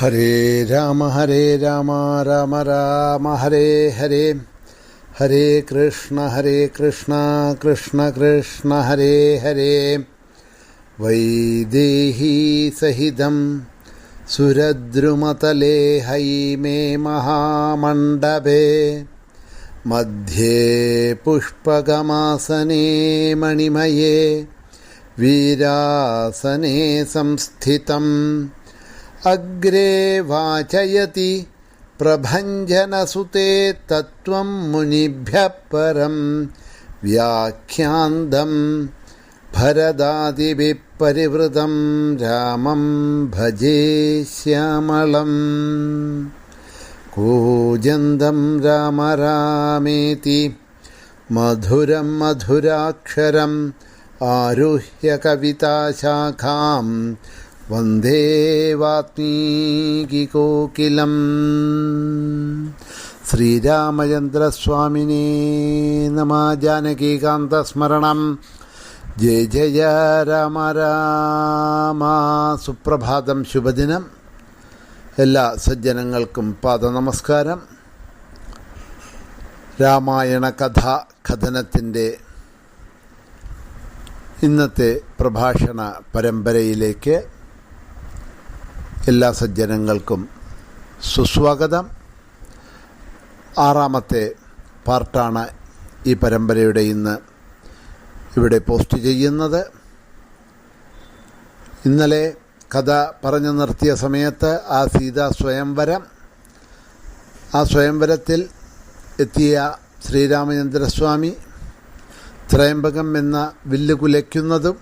ഹരേ രാമ ഹരേ രാമ രാമ രാമ ഹരേ ഹരേ. ഹരേ കൃഷ്ണ ഹരേ കൃഷ്ണ കൃഷ്ണ കൃഷ്ണ ഹരേ ഹരേ. വൈദേഹീ സഹിതം സുരദ്രുമതലേ ഹൈമേ മഹാമണ്ഡപേ. മധ്യേ പുഷ്പകമാസനേ മണിമയേ. വീരാസനേ സംസ്ഥിതം अग्रे वाचयति प्रभञ्जनसुते तत्त्वं मुनिभ्यः परं व्याख्यान्दं भरदादिभिः परिवृतं रामं भजे श्यामलम्। कूजन्दं राम रामेति मधुरं मधुराक्षरम् आरुह्य कविताशाखां വന്ദേവാത്മീകോകിലം ശ്രീരാമചന്ദ്രസ്വാമിനെ നമ. ജാനകീകാന്തസ്മരണം ജയ ജയ രാമ രാമ. സുപ്രഭാതം ശുഭദിനം. എല്ലാ സജ്ജനങ്ങൾക്കും പാദനമസ്കാരം. രാമായണ കഥ കഥനത്തിന്റെ ഇന്നത്തെ പ്രഭാഷണ പരമ്പരയിലേക്ക് എല്ലാ സജ്ജനങ്ങൾക്കും സുസ്വാഗതം. ആറാമത്തെ പാർട്ടാണ് ഈ പരമ്പരയുടെ ഇന്ന് ഇവിടെ പോസ്റ്റ് ചെയ്യുന്നത്. ഇന്നലെ കഥ പറഞ്ഞു നിർത്തിയ സമയത്ത് ആ സീതാ സ്വയംവരം ആ സ്വയംവരത്തിൽ എത്തിയ ശ്രീരാമചന്ദ്രസ്വാമി ത്രയംബകം എന്ന വില്ല് കുലയ്ക്കുന്നതും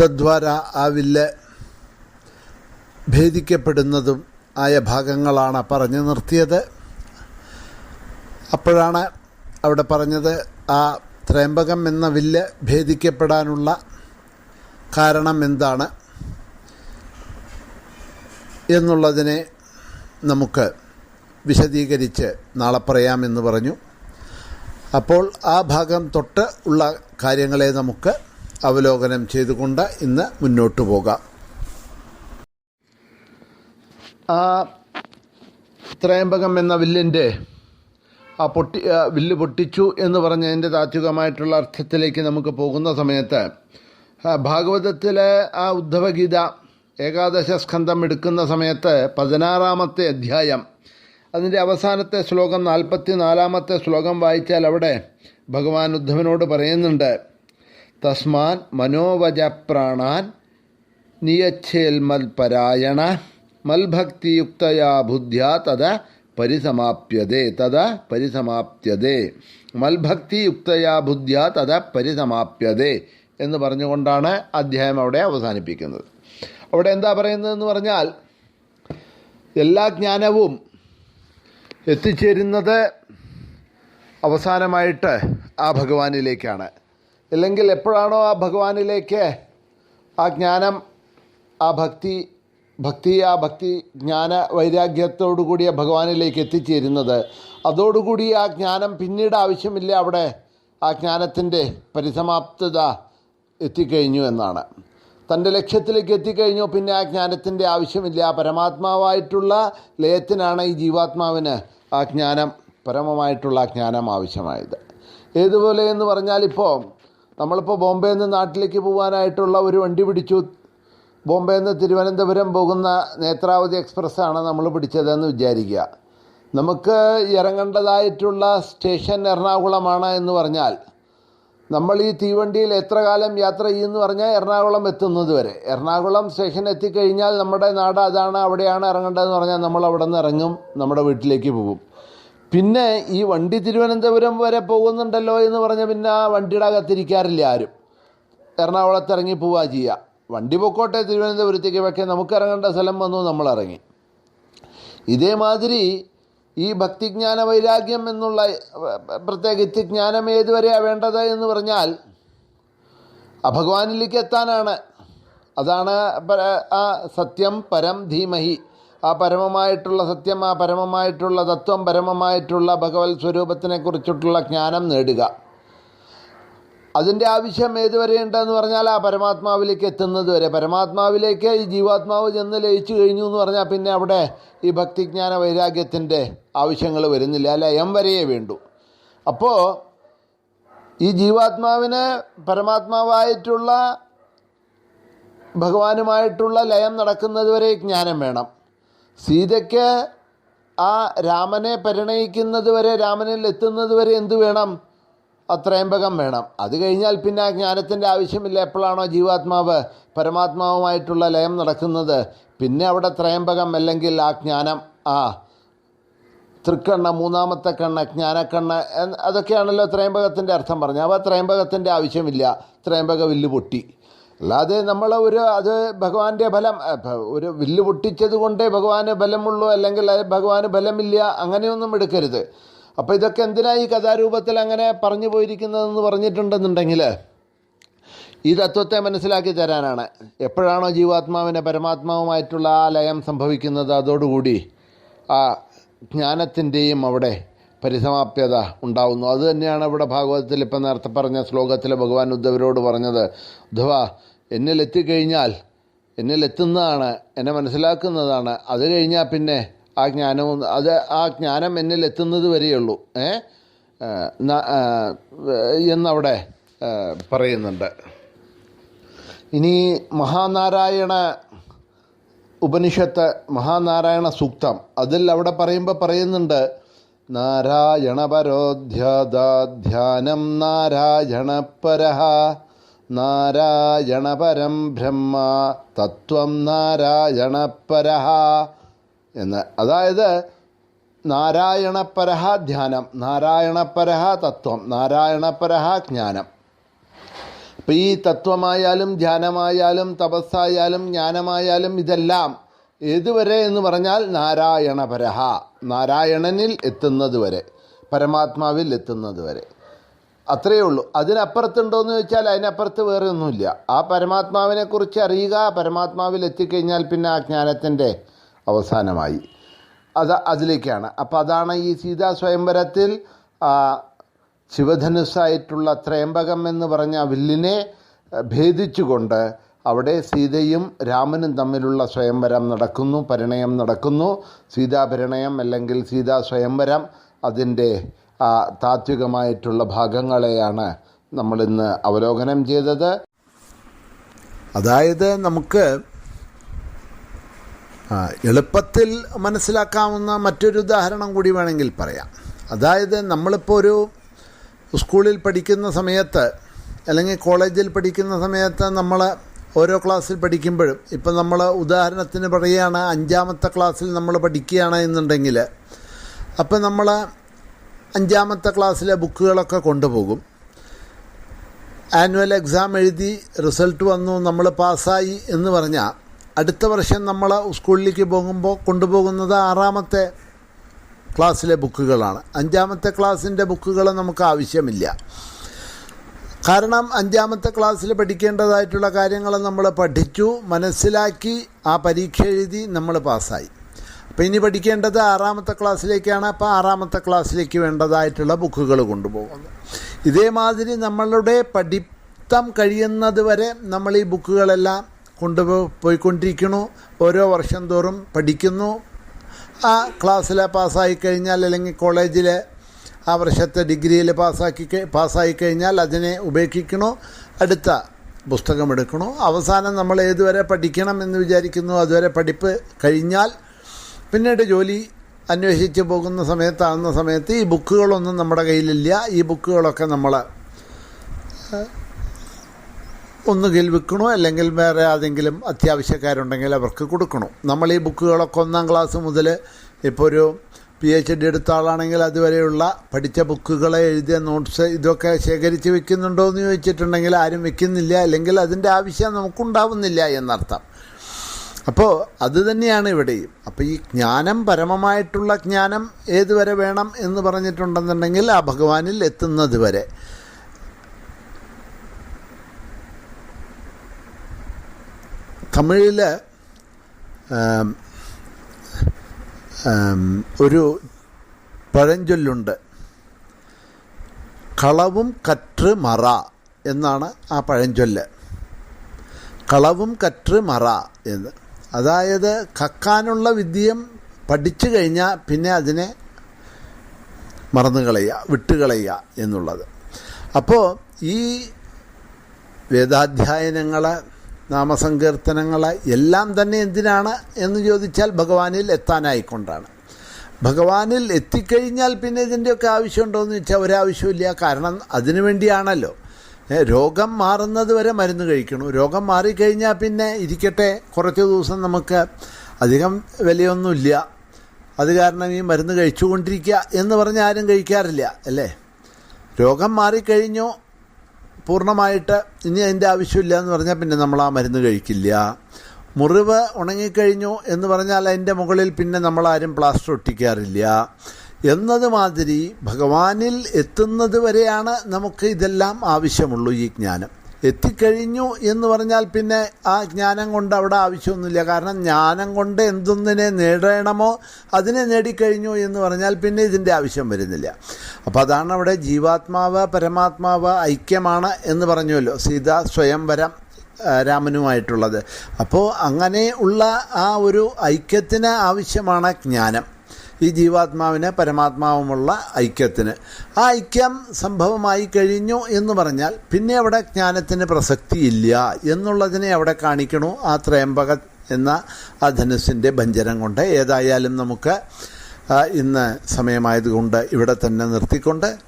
തദ്വാര ആ വില്ല് ഭേദിക്കപ്പെടുന്നതും ആയ ഭാഗങ്ങളാണ് പറഞ്ഞു നിർത്തിയത്. അപ്പോഴാണ് അവിടെ പറഞ്ഞത് ആ ത്രയംബകം എന്ന വില്ല് ഭേദിക്കപ്പെടാനുള്ള കാരണം എന്താണ് എന്നുള്ളതിനെ നമുക്ക് വിശദീകരിച്ച് നാളെ പറയാമെന്ന് പറഞ്ഞു. അപ്പോൾ ആ ഭാഗം തൊട്ട് ഉള്ള കാര്യങ്ങളെ നമുക്ക് അവലോകനം ചെയ്തുകൊണ്ട് ഇന്ന് മുന്നോട്ട് പോകാം. ആ ത്രയംബകം എന്ന വില്ലിന്റെ ആ പൊട്ടി വില്ല് പൊട്ടിച്ചു എന്ന് പറഞ്ഞതിന്റെ താത്വികമായിട്ടുള്ള അർത്ഥത്തിലേക്ക് നമുക്ക് പോകുന്ന സമയത്ത് ഭാഗവതത്തിലെ ആ ഉദ്ധവഗീത ഏകാദശ സ്കന്ധം എടുക്കുന്ന സമയത്ത് പതിനാറാമത്തെ അധ്യായം അതിന്റെ അവസാനത്തെ ശ്ലോകം നാൽപ്പത്തി നാലാമത്തെ ശ്ലോകം വായിച്ചാൽ അവിടെ ഭഗവാൻ ഉദ്ധവനോട് പറയുന്നുണ്ട് തസ്മാൻ മനോവജപ്രാണാൻ നിയച്ഛേൽമൽപരായണ നിയച്ഛേൽ മൽപരായണ മൽഭക്തിയുക്തയാ ബുദ്ധ്യ തത പരിസമാപ്യതേ തത പരിസമാപ്യതേ. മൽഭക്തിയുക്തയാ ബുദ്ധ്യ തത പരിസമാപ്യതേ എന്ന് പറഞ്ഞുകൊണ്ടാണ് അധ്യായം അവിടെ അവസാനിപ്പിക്കുന്നത്. അവിടെ എന്താ പറയുന്നതെന്ന് പറഞ്ഞാൽ എല്ലാ ജ്ഞാനവും എത്തിച്ചേരുന്നത് അവസാനമായിട്ട് ആ ഭഗവാനിലേക്കാണ്. അല്ലെങ്കിൽ എപ്പോഴാണോ ആ ഭഗവാനിലേക്ക് ആ ജ്ഞാനം ആ ഭക്തി ഭക്തി ആ ഭക്തി ജ്ഞാന വൈരാഗ്യത്തോടുകൂടിയ ഭഗവാനിലേക്ക് എത്തിച്ചേരുന്നത്. അതോടുകൂടി ആ ജ്ഞാനം പിന്നീട് ആവശ്യമില്ല അവിടെ ആ ജ്ഞാനത്തിന്റെ പരിസമാപ്തത എത്തിക്കഴിഞ്ഞു എന്നാണ്. തന്റെ ലക്ഷ്യത്തിലേക്ക് എത്തിക്കഴിഞ്ഞു പിന്നെ ആ ജ്ഞാനത്തിന്റെ ആവശ്യമില്ല. ആ പരമാത്മാവായിട്ടുള്ള ലയത്തിനാണ് ഈ ജീവാത്മാവിന് ആ ജ്ഞാനം പരമമായിട്ടുള്ള ജ്ഞാനം ആവശ്യമായത്. ഏതുപോലെ എന്ന് പറഞ്ഞാൽ ഇപ്പോൾ നമ്മളിപ്പോൾ ബോംബെയിൽ നിന്ന് നാട്ടിലേക്ക് പോകാനായിട്ടുള്ള ഒരു വണ്ടി പിടിച്ചു ബോംബെയിൽ നിന്ന് തിരുവനന്തപുരം പോകുന്ന നേത്രാവതി എക്സ്പ്രസ്സാണ് നമ്മൾ പിടിച്ചതെന്ന് വിചാരിക്കുക. നമുക്ക് ഇറങ്ങേണ്ടതായിട്ടുള്ള സ്റ്റേഷൻ എറണാകുളമാണ് എന്ന് പറഞ്ഞാൽ നമ്മൾ ഈ തീവണ്ടിയിൽ എത്ര കാലം യാത്ര ചെയ്യുമെന്ന് പറഞ്ഞാൽ എറണാകുളം എത്തുന്നത് വരെ. എറണാകുളം സ്റ്റേഷൻ എത്തിക്കഴിഞ്ഞാൽ നമ്മുടെ നാട് അതാണ് അവിടെയാണ് ഇറങ്ങേണ്ടതെന്ന് പറഞ്ഞാൽ നമ്മൾ അവിടെ നിന്ന് ഇറങ്ങും നമ്മുടെ വീട്ടിലേക്ക് പോകും. പിന്നെ ഈ വണ്ടി തിരുവനന്തപുരം വരെ പോകുന്നുണ്ടല്ലോ എന്ന് പറഞ്ഞാൽ പിന്നെ ആ വണ്ടിയുടെ അകത്തിരിക്കാറില്ല ആരും. എറണാകുളത്ത് ഇറങ്ങി പോവുക ചെയ്യുക വണ്ടി പൊക്കോട്ടെ തിരുവനന്തപുരത്തേക്ക് പക്ഷേ നമുക്ക് ഇറങ്ങേണ്ട സ്ഥലം വന്നു നമ്മൾ ഇറങ്ങി ഇതേമാതിരി ഈ ഭക്തിജ്ഞാന വൈരാഗ്യം എന്നുള്ള പ്രത്യേകിച്ച് ജ്ഞാനം ഏതുവരെയാണ് വേണ്ടത് എന്ന് പറഞ്ഞാൽ ആ ഭഗവാനിലേക്ക് എത്താനാണ്. അതാണ് ആ സത്യം പരം ധീമഹി. ആ പരമമായിട്ടുള്ള സത്യം ആ പരമമായിട്ടുള്ള തത്വം പരമമായിട്ടുള്ള ഭഗവത് സ്വരൂപത്തിനെ കുറിച്ചിട്ടുള്ള ജ്ഞാനം നേടുക. അതിന്റെ ആവശ്യം ഏതുവരെ ഉണ്ടെന്ന് പറഞ്ഞാൽ ആ പരമാത്മാവിലേക്ക് എത്തുന്നത് വരെ. പരമാത്മാവിലേക്ക് ഈ ജീവാത്മാവ് ചെന്ന് ലയിച്ചു കഴിഞ്ഞു എന്ന് പറഞ്ഞാൽ പിന്നെ അവിടെ ഈ ഭക്തിജ്ഞാന വൈരാഗ്യത്തിന്റെ ആവശ്യങ്ങൾ വരുന്നില്ല. അല്ല? എം വരെയേ വേണ്ടു. അപ്പോൾ ഈ ജീവാത്മാവിന് പരമാത്മാവായിട്ടുള്ള ഭഗവാനുമായിട്ടുള്ള ലയം നടക്കുന്നത് വരെ ജ്ഞാനം വേണം. സീതയ്ക്ക് ആ രാമനെ പരിണയിക്കുന്നത് വരെ രാമനിൽ എത്തുന്നത് വരെ എന്ത് വേണം? അത്രയമ്പകം വേണം. അത് കഴിഞ്ഞാൽ പിന്നെ ജ്ഞാനത്തിന്റെ ആവശ്യമില്ല. എപ്പോഴാണോ ജീവാത്മാവ് പരമാത്മാവുമായിട്ടുള്ള ലയം നടക്കുന്നത് പിന്നെ അവിടെ ത്രയംബകം അല്ലെങ്കിൽ ആ ജ്ഞാനം ആ തൃക്കണ്ണ മൂന്നാമത്തെ കണ്ണ് ജ്ഞാനക്കണ്ണ് അതൊക്കെയാണല്ലോ ത്രയംബകത്തിന്റെ അർത്ഥം പറഞ്ഞത്. അപ്പോൾ ത്രയംബകത്തിന്റെ ആവശ്യമില്ല. ത്രയംബക വില്ല് പൊട്ടി. അല്ലാതെ നമ്മൾ ഒരു അത് ഭഗവാന്റെ ഫലം ഒരു വില്ല് പൊട്ടിച്ചത് കൊണ്ടേ ഭഗവാന് ബലമുള്ളൂ അല്ലെങ്കിൽ ഭഗവാന് ബലമില്ല അങ്ങനെയൊന്നും എടുക്കരുത്. അപ്പോൾ ഇതൊക്കെ എന്തിനാ ഈ കഥാരൂപത്തിൽ അങ്ങനെ പറഞ്ഞു പോയിരിക്കുന്നതെന്ന് പറഞ്ഞിട്ടുണ്ടെന്നുണ്ടെങ്കിൽ ഈ തത്വത്തെ മനസ്സിലാക്കി തരാനാണ്. എപ്പോഴാണോ ജീവാത്മാവിന് പരമാത്മാവുമായിട്ടുള്ള ആ ലയം സംഭവിക്കുന്നത് അതോടുകൂടി ആ ജ്ഞാനത്തിന്റെയും അവിടെ പരിസമാപ്യത ഉണ്ടാവുന്നു. അത് തന്നെയാണ് ഇവിടെ ഭാഗവതത്തിൽ ഇപ്പം നേരത്തെ പറഞ്ഞ ശ്ലോകത്തിൽ ഭഗവാൻ ഉദ്ധവരോട് പറഞ്ഞത്. ഉദ്ധവ എന്നിലെത്തിക്കഴിഞ്ഞാൽ എന്നിലെത്തുന്നതാണ് എന്നെ മനസ്സിലാക്കുന്നതാണ്. അത് കഴിഞ്ഞാൽ പിന്നെ ആ ജ്ഞാനവും അത് ആ ജ്ഞാനം എന്നിൽ എത്തുന്നത് വരെയുള്ളൂ. ഏ? എന്നവിടെ പറയുന്നുണ്ട്. ഇനി മഹാനാരായണ ഉപനിഷത്ത് മഹാനാരായണ സൂക്തം അതിൽ അവിടെ പറയുമ്പോൾ പറയുന്നുണ്ട് നാരായണ പരോധ്യതാധ്യാനം നാരായണ നാരായണപരോധ്യാനം നാരായണ പരം ബ്രഹ്മ തത്വം നാരായണപരഹ എന്ന്. അതായത് നാരായണപരഹ ധ്യാനം നാരായണപരഹ തത്വം നാരായണപരഹ ജ്ഞാനം. അപ്പം ഈ തത്വമായാലും ധ്യാനമായാലും തപസ്സായാലും ജ്ഞാനമായാലും ഇതെല്ലാം ഏതുവരെ എന്ന് പറഞ്ഞാൽ നാരായണപരഹ നാരായണനിൽ എത്തുന്നത് വരെ പരമാത്മാവിൽ എത്തുന്നത് വരെ അത്രയേ ഉള്ളൂ. അതിനപ്പുറത്തുണ്ടോ എന്ന് ചോദിച്ചാൽ അതിനപ്പുറത്ത് വേറെ ഒന്നുമില്ല. ആ പരമാത്മാവിനെക്കുറിച്ച് അറിയുക പരമാത്മാവിൽ എത്തിക്കഴിഞ്ഞാൽ പിന്നെ ആ ജ്ഞാനത്തിന്റെ അവസാനമായി. അത് അതിലേക്കാണ്. അപ്പം അതാണ് ഈ സീതാ സ്വയംവരത്തിൽ ശിവധനുസ്സായിട്ടുള്ള ത്രയംബകം എന്ന് പറഞ്ഞ വില്ലിനെ ഭേദിച്ചുകൊണ്ട് അവിടെ സീതയും രാമനും തമ്മിലുള്ള സ്വയംവരം നടക്കുന്നു പരിണയം നടക്കുന്നു. സീതാപരിണയം അല്ലെങ്കിൽ സീതാ സ്വയംവരം അതിന്റെ താത്വികമായിട്ടുള്ള ഭാഗങ്ങളെയാണ് നമ്മളിന്ന് അവലോകനം ചെയ്തത്. അതായത് നമുക്ക് എളുപ്പത്തിൽ മനസ്സിലാക്കാവുന്ന മറ്റൊരു ഉദാഹരണം കൂടി വേണമെങ്കിൽ പറയാം. അതായത് നമ്മളിപ്പോൾ ഒരു സ്കൂളിൽ പഠിക്കുന്ന സമയത്ത് അല്ലെങ്കിൽ കോളേജിൽ പഠിക്കുന്ന സമയത്ത് നമ്മൾ ഓരോ ക്ലാസ്സിൽ പഠിക്കുമ്പോഴും ഇപ്പം നമ്മൾ ഉദാഹരണത്തിന് പറയുകയാണ് അഞ്ചാമത്തെ ക്ലാസ്സിൽ നമ്മൾ പഠിക്കുകയാണ് എന്നുണ്ടെങ്കിൽ അപ്പം നമ്മൾ അഞ്ചാമത്തെ ക്ലാസ്സിലെ ബുക്കുകളൊക്കെ കൊണ്ടുപോകും. ആനുവൽ എക്സാം എഴുതി റിസൾട്ട് വന്നു നമ്മൾ പാസ്സായി എന്ന് പറഞ്ഞാൽ അടുത്ത വർഷം നമ്മൾ സ്കൂളിലേക്ക് പോകുമ്പോൾ കൊണ്ടുപോകുന്നത് ആറാമത്തെ ക്ലാസ്സിലെ ബുക്കുകളാണ്. അഞ്ചാമത്തെ ക്ലാസ്സിന്റെ ബുക്കുകൾ നമുക്ക് ആവശ്യമില്ല. കാരണം അഞ്ചാമത്തെ ക്ലാസ്സിൽ പഠിക്കേണ്ടതായിട്ടുള്ള കാര്യങ്ങൾ നമ്മൾ പഠിച്ചു മനസ്സിലാക്കി ആ പരീക്ഷ എഴുതി നമ്മൾ പാസ്സായി. അപ്പോൾ ഇനി പഠിക്കേണ്ടത് ആറാമത്തെ ക്ലാസ്സിലേക്കാണ്. അപ്പോൾ ആറാമത്തെ ക്ലാസ്സിലേക്ക് വേണ്ടതായിട്ടുള്ള ബുക്കുകൾ കൊണ്ടുപോകുന്നത് ഇതേമാതിരി നമ്മളുടെ പഠിത്തം കഴിയുന്നത് വരെ നമ്മൾ ഈ ബുക്കുകളെല്ലാം കൊണ്ടുപോ പോയിക്കൊണ്ടിരിക്കണു. ഓരോ വർഷം തോറും പഠിക്കുന്നു. ആ ക്ലാസ്സിൽ പാസ്സായി കഴിഞ്ഞാൽ അല്ലെങ്കിൽ കോളേജിൽ ആ വർഷത്തെ ഡിഗ്രിയിൽ പാസ്സാക്കി പാസ്സായി കഴിഞ്ഞാൽ അതിനെ ഉപേക്ഷിക്കണോ. അടുത്ത പുസ്തകം എടുക്കണോ. അവസാനം നമ്മൾ ഏതുവരെ പഠിക്കണം എന്ന് വിചാരിക്കുന്നു അതുവരെ പഠിപ്പ് കഴിഞ്ഞാൽ പിന്നീട് ജോലി അന്വേഷിച്ച് പോകുന്ന സമയത്താകുന്ന സമയത്ത് ഈ ബുക്കുകളൊന്നും നമ്മുടെ കയ്യിലില്ല. ഈ ബുക്കുകളൊക്കെ നമ്മൾ ഒന്നുകിൽ വിൽക്കണോ അല്ലെങ്കിൽ വേറെ ആരെങ്കിലും അത്യാവശ്യക്കാരുണ്ടെങ്കിൽ അവർക്ക് കൊടുക്കണോ? നമ്മൾ ഈ ബുക്കുകളൊക്കെ ഒന്നാം ക്ലാസ് മുതൽ ഇപ്പോൾ ഒരു പി എച്ച് ഡി എടുത്ത ആളാണെങ്കിൽ അതുവരെയുള്ള പഠിച്ച ബുക്കുകളെ എഴുതിയ നോട്ട്സ് ഇതൊക്കെ ശേഖരിച്ച് വെക്കുന്നുണ്ടോ എന്ന് ചോദിച്ചിട്ടുണ്ടെങ്കിൽ ആരും വെക്കുന്നില്ല. അല്ലെങ്കിൽ അതിന്റെ ആവശ്യം നമുക്കുണ്ടാവുന്നില്ല എന്നർത്ഥം. അപ്പോൾ അത് തന്നെയാണ് ഇവിടെയും. അപ്പോൾ ഈ ജ്ഞാനം പരമമായിട്ടുള്ള ജ്ഞാനം ഏതുവരെ വേണം എന്ന് പറഞ്ഞിട്ടുണ്ടെന്നുണ്ടെങ്കിൽ ആ ഭഗവാനിൽ എത്തുന്നത് വരെ. തമിഴിൽ ഒരു പഴഞ്ചൊല്ലുണ്ട്. കളവും കറ്റ് മറ എന്നാണ് ആ പഴഞ്ചൊല്ല്. കളവും കറ്റ് മറ എന്ന്. അതായത് കക്കാനുള്ള വിദ്യം പഠിച്ചു കഴിഞ്ഞാൽ പിന്നെ അതിനെ മറന്നു കളയുക വിട്ടുകളയുക എന്നുള്ളത്. അപ്പോൾ ഈ വേദാധ്യായനങ്ങൾ നാമസങ്കീർത്തനങ്ങൾ എല്ലാം തന്നെ എന്തിനാണ് എന്ന് ചോദിച്ചാൽ ഭഗവാനിൽ എത്താനായിക്കൊണ്ടാണ്. ഭഗവാനിൽ എത്തിക്കഴിഞ്ഞാൽ പിന്നെ ഇതിന്റെയൊക്കെ ആവശ്യമുണ്ടോ എന്ന് ചോദിച്ചാൽ ഒരാവശ്യമില്ല കാരണം അതിനു വേണ്ടിയാണല്ലോ. രോഗം മാറുന്നത് വരെ മരുന്ന് കഴിക്കണം. രോഗം മാറിക്കഴിഞ്ഞാൽ പിന്നെ ഇരിക്കട്ടെ. കുറച്ച് ദിവസം നമുക്ക് അധികം വിലയൊന്നുമില്ല. അത് കാരണം ഈ മരുന്ന് കഴിച്ചുകൊണ്ടിരിക്കുക എന്ന് പറഞ്ഞാൽ ആരും കഴിക്കാറില്ല അല്ലേ? രോഗം മാറിക്കഴിഞ്ഞു പൂർണമായിട്ട് ഇനി അതിന്റെ ആവശ്യമില്ല എന്ന് പറഞ്ഞാൽ പിന്നെ നമ്മൾ ആ മരുന്ന് കഴിക്കില്ല. മുറിവ് ഉണങ്ങിക്കഴിഞ്ഞു എന്ന് പറഞ്ഞാൽ അതിന്റെ മുകളിൽ പിന്നെ നമ്മളാരും പ്ലാസ്റ്റർ ഒട്ടിക്കാറില്ല. എന്നതുമാതിരി ഭഗവാനിൽ എത്തുന്നത് വരെയാണ് നമുക്ക് ഇതെല്ലാം ആവശ്യമുള്ളൂ ഈ ജ്ഞാനം. എത്തിക്കഴിഞ്ഞു എന്ന് പറഞ്ഞാൽ പിന്നെ ആ ജ്ഞാനം കൊണ്ട് അവിടെ ആവശ്യമൊന്നുമില്ല. കാരണം ജ്ഞാനം കൊണ്ട് എന്തൊന്നിനെ നേടണമോ അതിനെ നേടിക്കഴിഞ്ഞു എന്ന് പറഞ്ഞാൽ പിന്നെ ഇതിന്റെ ആവശ്യം വരുന്നില്ല. അപ്പോൾ അതാണ് അവിടെ ജീവാത്മാവ് പരമാത്മാവ് ഐക്യമാണ് എന്ന് പറഞ്ഞുവല്ലോ. സീത സ്വയംവരം രാമനുമായിട്ടുള്ളത്. അപ്പോൾ അങ്ങനെ ഉള്ള ആ ഒരു ഐക്യത്തിന് ആവശ്യമാണ് ജ്ഞാനം. ഈ ജീവാത്മാവിന് പരമാത്മാവുമുള്ള ഐക്യത്തിന്. ആ ഐക്യം സംഭവമായി കഴിഞ്ഞു എന്ന് പറഞ്ഞാൽ പിന്നെ അവിടെ ജ്ഞാനത്തിന് പ്രസക്തിയില്ല എന്നുള്ളതിനെ അവിടെ കാണിക്കണു ആ ത്രയംബക എന്ന ആ ധനുസിന്റെ ഭഞ്ചനം കൊണ്ട്. ഏതായാലും നമുക്ക് ഇന്ന് സമയമായതുകൊണ്ട് ഇവിടെ തന്നെ നിർത്തിക്കൊണ്ട്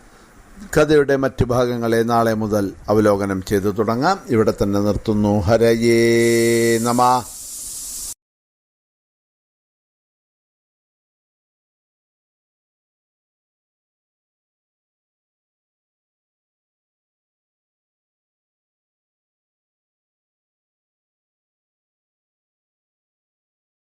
കഥയുടെ മറ്റു ഭാഗങ്ങളെ നാളെ മുതൽ അവലോകനം ചെയ്തു തുടങ്ങാം. ഇവിടെ തന്നെ നിർത്തുന്നു. ഹരയേ നമ.